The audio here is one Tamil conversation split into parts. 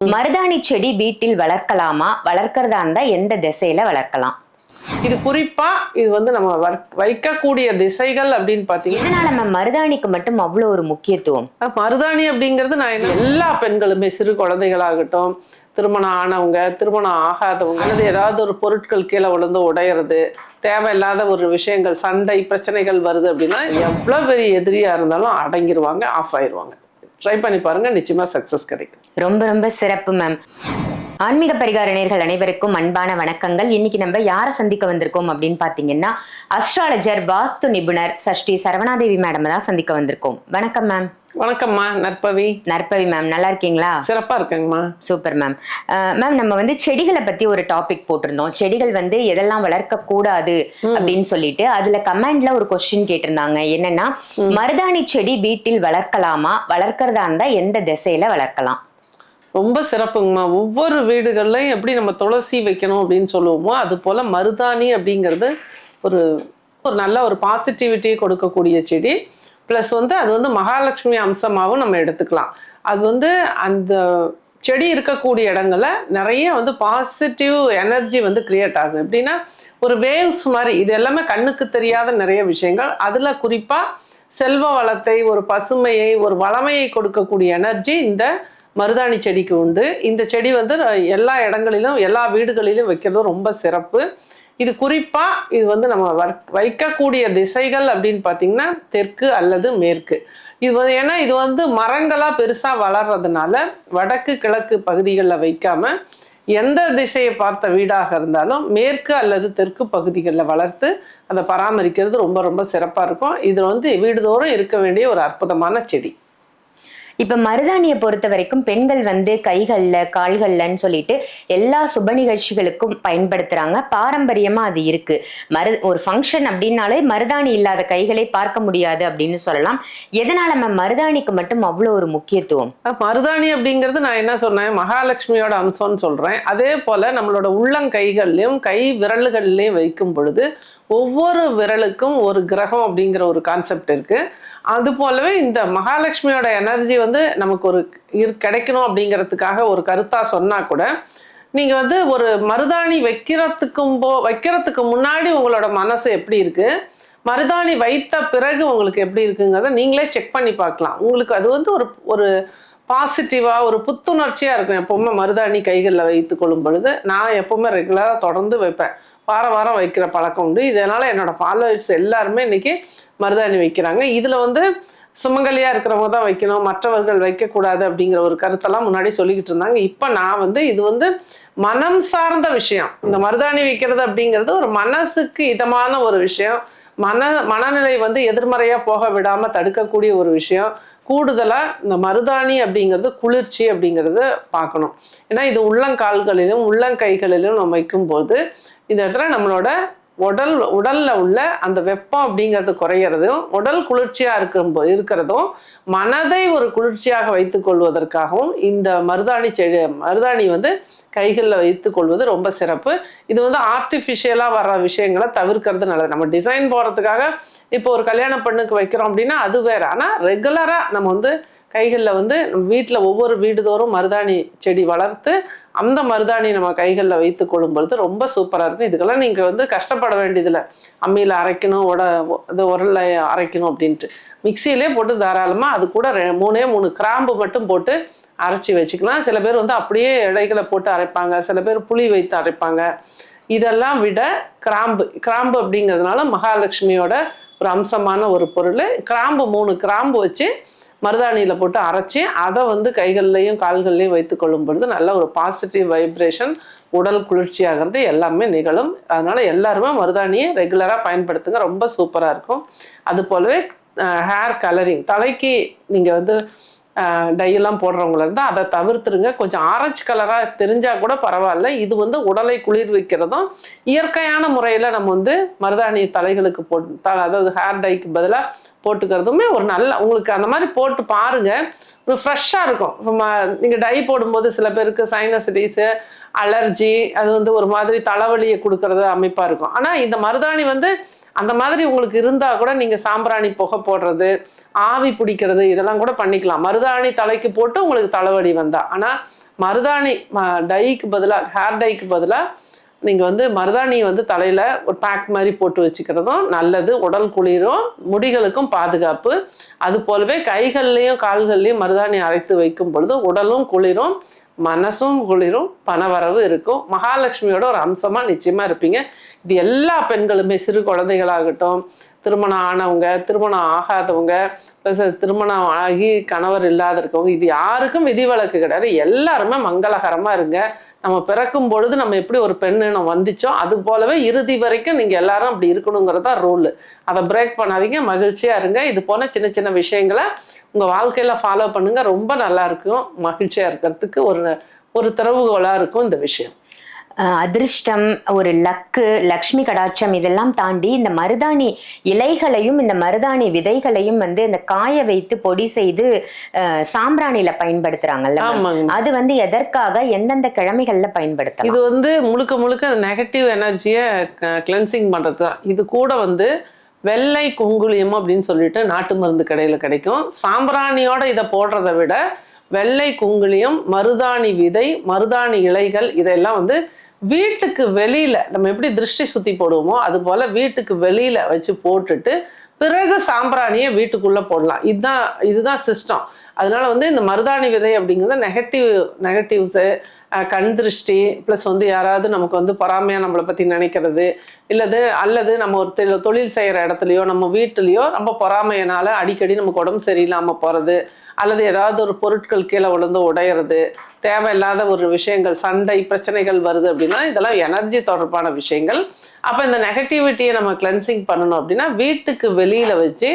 மருதாணி செடி வீட்டில் வளர்க்கலாமா? வளர்க்கறதா இருந்தா எந்த திசையில வளர்க்கலாம்? இது குறிப்பா இது வந்து நம்ம வைக்கக்கூடிய திசைகள் அப்படின்னு பாத்தீங்கன்னா நம்ம மருதாணிக்கு மட்டும் அவ்வளோ ஒரு முக்கியத்துவம்? மருதாணி அப்படிங்கிறது நான் எல்லா பெண்களுமே சிறு குழந்தைகளாகட்டும் திருமணம் ஆனவங்க திருமணம் ஆகாதவங்க அல்லது ஏதாவது ஒரு பொருட்கள் கீழே விழுந்து உடையிறது தேவையில்லாத ஒரு விஷயங்கள் சண்டை பிரச்சனைகள் வருது அப்படின்னா எவ்வளோ பெரிய எதிரியா இருந்தாலும் அடங்கிருவாங்க ஆஃப் ஆயிருவாங்க. ட்ரை பண்ணி பாருங்க நிச்சயமா சக்சஸ் கிடைக்கும். ரொம்ப ரொம்ப சிறப்பு மேம் ஆன்மீக பரிகார நேர்கள் அனைவருக்கும் அன்பான வணக்கங்கள். இன்னைக்கு நம்ம யாரை சந்திக்க வந்திருக்கோம் அப்படின்னு பாத்தீங்கன்னா அஸ்ட்ராலஜர் வாஸ்து நிபுணர் சஷ்டி சரவணாதேவி மேடம் தான் சந்திக்க வந்திருக்கோம். வணக்கம் மேம் வணக்கம்மா நற்பவி. நற்பவி மேம் நல்லா இருக்கீங்களா? சிறப்பா இருக்கேங்கம்மா. சூப்பர் மேம் மேம் நம்ம வந்து செடிகளை பத்தி ஒரு டாபிக் போட்டிருந்தோம். செடிகள் வந்து எதெல்லாம் வளர்க்க கூடாது அப்படின்னு சொல்லிட்டு அதுல கமெண்ட்ல ஒரு கொஸ்டின் கேட்டிருந்தாங்க. என்னன்னா மருதாணி செடி வீட்டில் வளர்க்கலாமா? வளர்க்கறதா இருந்தா எந்த திசையில வளர்க்கலாம்? ரொம்ப சிறப்புங்கம்மா. ஒவ்வொரு வீடுகள்லையும் எப்படி நம்ம துளசி வைக்கணும் அப்படின்னு சொல்லுவோமோ அது போல மருதாணி அப்படிங்கிறது ஒரு ஒரு நல்ல ஒரு பாசிட்டிவிட்டியை கொடுக்கக்கூடிய செடி. ப்ளஸ் வந்து அது வந்து மகாலட்சுமி அம்சமாகவும் நம்ம எடுத்துக்கலாம். அது வந்து அந்த செடி இருக்கக்கூடிய இடங்களில் நிறைய வந்து பாசிட்டிவ் எனர்ஜி வந்து கிரியேட் ஆகும். எப்படின்னா ஒரு வேவ்ஸ் மாதிரி இது எல்லாமே கண்ணுக்கு தெரியாத நிறைய விஷயங்கள். அதில் குறிப்பாக செல்வ வளத்தை ஒரு பசுமையை ஒரு வளமையை கொடுக்கக்கூடிய எனர்ஜி இந்த மருதாணி செடிக்கு உண்டு. இந்த செடி வந்து எல்லா இடங்களிலும் எல்லா வீடுகளிலும் வைக்கிறதும் ரொம்ப சிறப்பு. இது குறிப்பாக இது வந்து நம்ம வைக்கக்கூடிய திசைகள் அப்படின்னு பார்த்தீங்கன்னா தெற்கு அல்லது மேற்கு. இது வந்து ஏன்னா இது வந்து மரங்களாக பெருசாக வளர்றதுனால வடக்கு கிழக்கு பகுதிகளில் வைக்காம எந்த திசையை பார்த்த வீடாக இருந்தாலும் மேற்கு அல்லது தெற்கு பகுதிகளில் வளர்த்து அதை பராமரிக்கிறது ரொம்ப ரொம்ப சிறப்பாக இருக்கும். இது வந்து வீடுதோறும் இருக்க வேண்டிய ஒரு அற்புதமான செடி. இப்போ மருதாணியை பொறுத்த வரைக்கும் பெண்கள் வந்து கைகளில் கால்கள்லன்னு சொல்லிட்டு எல்லா சுப நிகழ்ச்சிகளுக்கும் பயன்படுத்துகிறாங்க பாரம்பரியமாக அது இருக்குது மரு ஒரு ஃபங்க்ஷன் அப்படின்னாலே மருதாணி இல்லாத கைகளை பார்க்க முடியாது அப்படின்னு சொல்லலாம். எதனால நம்ம மருதாணிக்கு மட்டும் அவ்வளோ ஒரு முக்கியத்துவம்? மருதாணி அப்படிங்கிறது நான் என்ன சொன்னேன் மகாலட்சுமியோட அம்சம்னு சொல்கிறேன் அதே போல் நம்மளோட உள்ளங்கைகள்லையும் கை விரல்கள்லையும் வைக்கும் பொழுது ஒவ்வொரு விரலுக்கும் ஒரு கிரகம் அப்படிங்கிற ஒரு கான்செப்ட் இருக்குது அது போலவே இந்த மகாலட்சுமியோட எனர்ஜி வந்து நமக்கு ஒரு இரு கிடைக்கணும் அப்படிங்கிறதுக்காக ஒரு கருத்தா சொன்னா கூட நீங்க வந்து ஒரு மருதாணி வைக்கிறதுக்கும் போ வைக்கிறதுக்கு முன்னாடி உங்களோட மனசு எப்படி இருக்கு? மருதாணி வைத்த பிறகு உங்களுக்கு எப்படி இருக்குங்கிறத நீங்களே செக் பண்ணி பார்க்கலாம். உங்களுக்கு அது வந்து ஒரு ஒரு பாசிட்டிவாக ஒரு புத்துணர்ச்சியாக இருக்கும் எப்பவுமே மருதாணி கைகளில் வைத்து கொள்ளும் பொழுது. நான் எப்பவுமே ரெகுலராக தொடர்ந்து வைப்பேன். வார வாரம் வைக்கிற பழக்கம் உண்டு. இதனால் என்னோடய ஃபாலோவர்ஸ் எல்லாருமே இன்னைக்கு மருதாணி வைக்கிறாங்க. இதில் வந்து சுமங்கலியாக இருக்கிறவங்க தான் வைக்கணும். மற்றவர்கள் வைக்கக்கூடாது அப்படிங்கிற ஒரு கருத்தெல்லாம் முன்னாடி சொல்லிக்கிட்டு இருந்தாங்க. இப்போ நான் வந்து இது வந்து மனம் சார்ந்த விஷயம். இந்த மருதாணி வைக்கிறது அப்படிங்கிறது ஒரு மனசுக்கு இதமான ஒரு விஷயம். மன மனநிலை வந்து எதிர்மறையாக போக விடாமல் தடுக்கக்கூடிய ஒரு விஷயம். கூடுதலாக இந்த மருதாணி அப்படிங்கிறது குளிர்ச்சி அப்படிங்கிறது பார்க்கணும். ஏன்னா இது உள்ளங்கால்களிலும் உள்ளங்கைகளிலும் நம்ம வைக்கும்போது இந்த இடத்துல நம்மளோட உடல் உடல்ல உள்ள அந்த வெப்பம் அப்படிங்கிறது குறையிறதும் உடல் குளிர்ச்சியா இருக்கும் இருக்கிறதும் மனதை ஒரு குளிர்ச்சியாக வைத்து கொள்வதற்காகவும் இந்த மருதாணி செடி மருதாணி வந்து கைகளில் வைத்து கொள்வது ரொம்ப சிறப்பு. இது வந்து ஆர்டிஃபிஷியலாக வர்ற விஷயங்களை தவிர்க்கிறது நல்லது. நம்ம டிசைன் போகிறதுக்காக இப்போ ஒரு கல்யாண பெண்ணுக்கு வைக்கிறோம் அப்படின்னா அது வேற. ஆனால் ரெகுலராக நம்ம வந்து கைகளில் வந்து வீட்டில் ஒவ்வொரு வீடுதோறும் மருதாணி செடி வளர்த்து அந்த மருதாணி நம்ம கைகளில் வைத்து கொள்ளும் பொழுது ரொம்ப சூப்பராக இருக்கும். இதுக்கெல்லாம் நீங்கள் வந்து கஷ்டப்பட வேண்டியதில்லை. அம்மியில் அரைக்கணும் உட இது உரல்ல அரைக்கணும் அப்படின்ட்டு. மிக்சியிலே போட்டு தாராளமாக அது கூட ரெ- மூணே மூணு கிராம்பு மட்டும் போட்டு அரைச்சி வச்சுக்கலாம். சில பேர் வந்து அப்படியே இடைகளை போட்டு அரைப்பாங்க. சில பேர் புளி வைத்து அரைப்பாங்க. இதெல்லாம் விட கிராம்பு கிராம்பு அப்படிங்கிறதுனால மகாலட்சுமியோட ஒரு அம்சமான ஒரு பொருள். கிராம்பு மூணு கிராம்பு வச்சு மருதாணியில் போட்டு அரைச்சி அதை வந்து கைகள்லையும் கால்கள்லையும் வைத்து கொள்ளும் பொழுது நல்ல ஒரு பாசிட்டிவ் வைப்ரேஷன் உடல் குளிர்ச்சியாகிறது எல்லாமே நிகழும். அதனால எல்லாருமே மருதாணியை ரெகுலராக பயன்படுத்துங்க. ரொம்ப சூப்பராக இருக்கும். அது போலவே ஹேர் கலரிங் தலைக்கு நீங்கள் வந்து டையெல்லாம் போடுறவங்கள இருந்தால் அதை தவிர்த்துருங்க. கொஞ்சம் ஆரஞ்சு கலராக தெரிஞ்சால் கூட பரவாயில்ல. இது வந்து உடலை குளிர் வைக்கிறதும் இயற்கையான முறையில் நம்ம வந்து மருதாணி தலைகளுக்கு போட்டு த- அதாவது ஹேர் டைக்கு பதிலாக போட்டுக்கிறதுமே ஒரு நல்ல உங்களுக்கு அந்த மாதிரி போட்டு பாருங்க. ஒரு ஃப்ரெஷ்ஷாக இருக்கும். இப்போ ம- டை போடும்போது சில பேருக்கு சைனசிட்டிஸு அலர்ஜி அது வந்து ஒரு மாதிரி தலைவலியை கொடுக்கறது அமைப்பாக இருக்கும். ஆனால் இந்த மருதாணி வந்து அந்த மாதிரி உங்களுக்கு இருந்தால் கூட நீங்கள் சாம்பிராணி புகை போடுறது ஆவி பிடிக்கிறது இதெல்லாம் கூட பண்ணிக்கலாம். மருதாணி தலைக்கு போட்டு உங்களுக்கு தலைவலி வந்தால் ஆனால் மருதாணி டைக்கு பதிலாக ஹேர் டைக்கு பதிலாக நீங்கள் வந்து மருதாணியை வந்து தலையில் ஒரு பேக் மாதிரி போட்டு வச்சுக்கிறதும் நல்லது. உடல் குளிரும் முடிகளுக்கும் பாதுகாப்பு. அது போலவே கைகள்லேயும் கால்கள்லேயும் மருதாணி அரைத்து வைக்கும் பொழுது உடலும் குளிரும் மனசும் குளிரும் பணவரவு இருக்கும். மகாலட்சுமியோட ஒரு அம்சமாக நிச்சயமாக இருப்பீங்க. இது எல்லா பெண்களுமே சிறு குழந்தைகளாகட்டும் திருமணம் ஆனவங்க திருமணம் ஆகாதவங்க ப்ளஸ் திருமணம் ஆகி கணவர் இல்லாத இருக்கவங்க இது யாருக்கும் விதிவிலக்கு கிடையாது. எல்லாருமே மங்களகரமாக இருங்க. நம்ம பிறக்கும் பொழுது நம்ம எப்படி ஒரு பெண்ணினம் வந்துச்சோ அது போலவே இறுதி வரைக்கும் நீங்கள் எல்லாரும் அப்படி இருக்கணுங்கிறதா ரூல் அதை பிரேக் பண்ணாதீங்க மகிழ்ச்சியாக இருங்க. இது போல சின்ன சின்ன விஷயங்களை உங்கள் வாழ்க்கையில் ஃபாலோ பண்ணுங்க. ரொம்ப நல்லா இருக்கும். மகிழ்ச்சியாக இருக்கிறதுக்கு ஒரு ஒரு திறவுகோலா இருக்கும் இந்த விஷயம். அதிர்ஷ்டம் ஒரு லக்கு லக்ஷ்மி கடாட்சம் இதெல்லாம் தாண்டி இந்த மருதாணி இலைகளையும் இந்த மருதாணி விதைகளையும் வந்து இந்த காய வைத்து பொடி செய்து சாம்பிராணியில பயன்படுத்துறாங்கல்ல அது வந்து எதற்காக எந்தெந்த கிழமைகள்ல பயன்படுத்தலாம்? இது வந்து முழுக்க முழுக்க நெகட்டிவ் எனர்ஜியை கிளென்சிங் பண்ணுறது தான். இது கூட வந்து வெள்ளை குங்குளியம் அப்படின்னு சொல்லிட்டு நாட்டு மருந்து கடையில் கிடைக்கும். சாம்பிராணியோட இதை போடுறதை விட வெள்ளை குங்குளியம் மருதாணி விதை மருதாணி இலைகள் இதெல்லாம் வந்து வீட்டுக்கு வெளியில நம்ம எப்படி திருஷ்டி சுத்தி போடுவோமோ அது போல வீட்டுக்கு வெளியில வச்சு போட்டுட்டு பிறகு சாம்பிராணியை வீட்டுக்குள்ள போடலாம். இதுதான் இதுதான் சிஸ்டம் அதனால வந்து இந்த மருதாணி விதை அப்படிங்கிறது நெகட்டிவ் நெகட்டிவ்ஸு கண் திருஷ்டி ப்ளஸ் வந்து யாராவது நமக்கு வந்து பொறாமையாக நம்மளை பற்றி நினைக்கிறது இல்லது அல்லது நம்ம ஒரு தொழில் தொழில் செய்கிற இடத்துலையோ நம்ம வீட்டுலேயோ நம்ம பொறாமையினால் அடிக்கடி நமக்கு உடம்பு சரியில்லாமல் போகிறது அல்லது ஏதாவது ஒரு பொருட்கள் கீழே விழுந்து உடையிறது தேவையில்லாத ஒரு விஷயங்கள் சண்டை பிரச்சனைகள் வருது அப்படின்னா இதெல்லாம் எனர்ஜி தொடர்பான விஷயங்கள். அப்போ இந்த நெகட்டிவிட்டியை நம்ம கிளென்சிங் பண்ணணும் அப்படின்னா வீட்டுக்கு வெளியில் வச்சு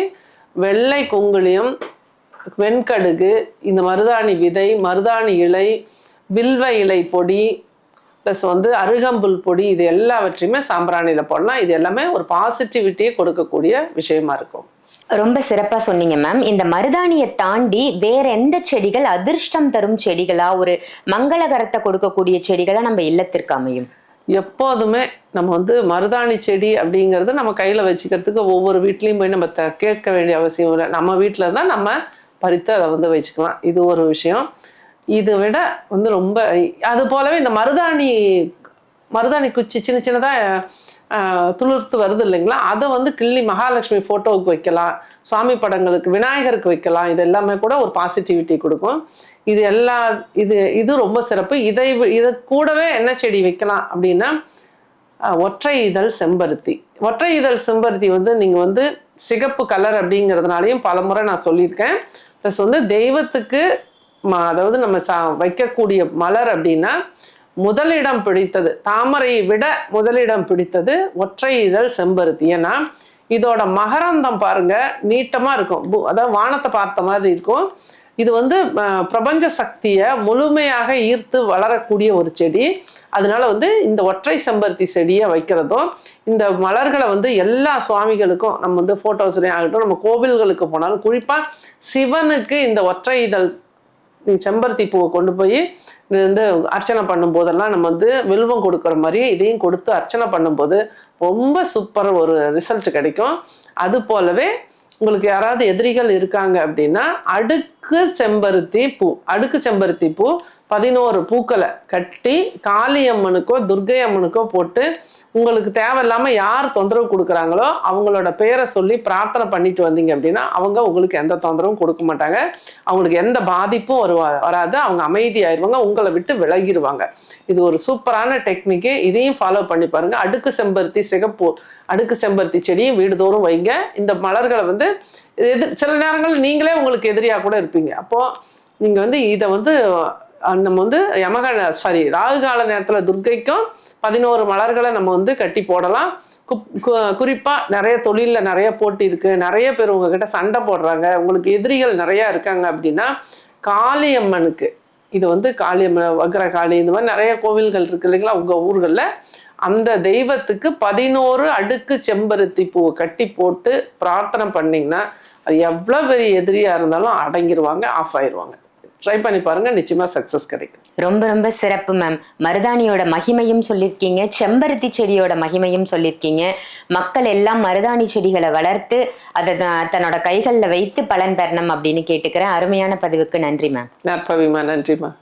வெள்ளை குங்குளியம் வெண்கடுகு இந்த மருதாணி விதை மருதாணி இலை வில்வ இலை பொடி ப்ளஸ் வந்து அருகம்புல் பொடி இது எல்லாவற்றையுமே சாம்பிராணியில் போடலாம். இது எல்லாமே ஒரு பாசிட்டிவிட்டியை கொடுக்கக்கூடிய விஷயமா இருக்கும். ரொம்ப சிறப்பா சொன்னீங்க மேம் இந்த மருதாணியை தாண்டி வேற எந்த செடிகள் அதிர்ஷ்டம் தரும் செடிகளா ஒரு மங்களகரத்தை கொடுக்கக்கூடிய செடிகளா நம்ம இல்லத்திற்கு அமையும்? எப்போதுமே நம்ம வந்து மருதாணி செடி அப்படிங்கிறது நம்ம கையில் வச்சுக்கிறதுக்கு ஒவ்வொரு வீட்லேயும் போய் நம்ம கேட்க வேண்டிய அவசியம் இல்லை. நம்ம வீட்டில் இருந்தால் நம்ம பறித்து அதை வந்து வச்சுக்கலாம். இது ஒரு விஷயம். இதை விட வந்து ரொம்ப அது போலவே இந்த மருதாணி மருதாணி குச்சி சின்ன சின்னதாக துளிர்த்து வருது இல்லைங்களா? அதை வந்து கிள்ளி மகாலட்சுமி ஃபோட்டோவுக்கு வைக்கலாம். சுவாமி படங்களுக்கு விநாயகருக்கு வைக்கலாம். இது எல்லாமே கூட ஒரு பாசிட்டிவிட்டி கொடுக்கும். இது எல்லா இது இது ரொம்ப சிறப்பு. இதை வி- இது கூடவே என்ன செடி வைக்கலாம் அப்படின்னா ஒற்றை இதழ் செம்பருத்தி. ஒற்றை இதழ் செம்பருத்தி வந்து நீங்கள் வந்து சிகப்பு கலர் அப்படிங்கிறதுனாலையும் பலமுறை நான் சொல்லியிருக்கேன். ப்ளஸ் வந்து தெய்வத்துக்கு அதாவது நம்ம சா வைக்கக்கூடிய மலர் அப்படின்னா முதலிடம் பிடித்தது. தாமரையை விட முதலிடம் பிடித்தது ஒற்றை இதழ் செம்பருத்தி. ஏன்னா இதோட மகரந்தம் பாருங்க நீட்டமா இருக்கும். பு- அதாவது வானத்தை பார்த்த மாதிரி இருக்கும். இது வந்து பிரபஞ்ச சக்தியை முழுமையாக ஈர்த்து வளரக்கூடிய ஒரு செடி. அதனால வந்து இந்த ஒற்றை செம்பருத்தி செடியை வைக்கிறதும் இந்த மலர்களை வந்து எல்லா சுவாமிகளுக்கும் நம்ம வந்து ஃபோட்டோஸ்லேயும் ஆகட்டும் நம்ம கோவில்களுக்கு போனாலும் குறிப்பாக சிவனுக்கு இந்த ஒற்றை இதழ் செம்பருத்தி பூவை கொண்டு போய் வந்து அர்ச்சனை பண்ணும்போதெல்லாம் நம்ம வந்து வில்வம் கொடுக்குற மாதிரி இதையும் கொடுத்து அர்ச்சனை பண்ணும்போது ரொம்ப சூப்பர் ஒரு ரிசல்ட் கிடைக்கும். அது போலவே உங்களுக்கு யாராவது எதிரிகள் இருக்காங்க அப்படின்னா அடுக்கு செம்பருத்தி பூ அடுக்கு செம்பருத்தி பூ பதினோரு பூக்களை கட்டி காளியம்மனுக்கோ துர்கை அம்மனுக்கோ போட்டு உங்களுக்கு தேவையில்லாம யார் தொந்தரவு கொடுக்குறாங்களோ அவங்களோட பேரை சொல்லி பிரார்த்தனை பண்ணிட்டு வந்தீங்க அப்படின்னா அவங்க உங்களுக்கு எந்த தொந்தரவும் கொடுக்க மாட்டாங்க. அவங்களுக்கு எந்த பாதிப்பும் வருவா வராது. அவங்க அமைதியாயிருவாங்க உங்களை விட்டு விலகிடுவாங்க இது ஒரு சூப்பரான டெக்னிக்கு. இதையும் ஃபாலோ பண்ணி பாருங்க. அடுக்கு செம்பருத்தி சிகப்பு அடுக்கு செம்பருத்தி செடியும் வீடுதோறும் வைங்க. இந்த மலர்களை வந்து எதிர் சில நேரங்கள் நீங்களே உங்களுக்கு எதிரியா கூட இருப்பீங்க. அப்போ நீங்க வந்து இதை வந்து நம்ம வந்து யமக சாரி ராகு கால நேரத்தில் துர்க்கைக்கும் பதினோரு மலர்களை நம்ம வந்து கட்டி போடலாம். குறிப்பாக கு- நிறைய தொழிலில் நிறைய போட்டி இருக்குது நிறைய பேர் உங்ககிட்ட சண்டை போடுறாங்க. உங்களுக்கு எதிரிகள் நிறையா இருக்காங்க அப்படின்னா காளியம்மனுக்கு இது வந்து காளியம்மன் வக்ரகாளி இந்த மாதிரி நிறைய கோவில்கள் இருக்கு இல்லைங்களா உங்கள் ஊர்களில் அந்த தெய்வத்துக்கு பதினோரு அடுக்கு செம்பருத்தி பூவை கட்டி போட்டு பிரார்த்தனை பண்ணிங்கன்னா அது எவ்வளோ பெரிய எதிரியாக இருந்தாலும் அடங்கிடுவாங்க ஆஃப் ஆயிடுவாங்க ட்ரை பண்ணி பாருங்க நிச்சயமா சக்ஸஸ் கிடைக்கும். ரொம்ப ரொம்ப சிறப்பு மேம் மருதாணியோட மகிமையும் சொல்லியிருக்கீங்க செம்பருத்தி செடியோட மகிமையும் சொல்லியிருக்கீங்க மக்கள் எல்லாம் மருதாணி செடிகளை வளர்த்து அதை தன்னோட கைகளில் வைத்து பலன் பெறணும் அப்படின்னு கேட்டுக்கிறேன். அருமையான பதிவுக்கு நன்றி மேம் நற்பவிமா நன்றிம்மா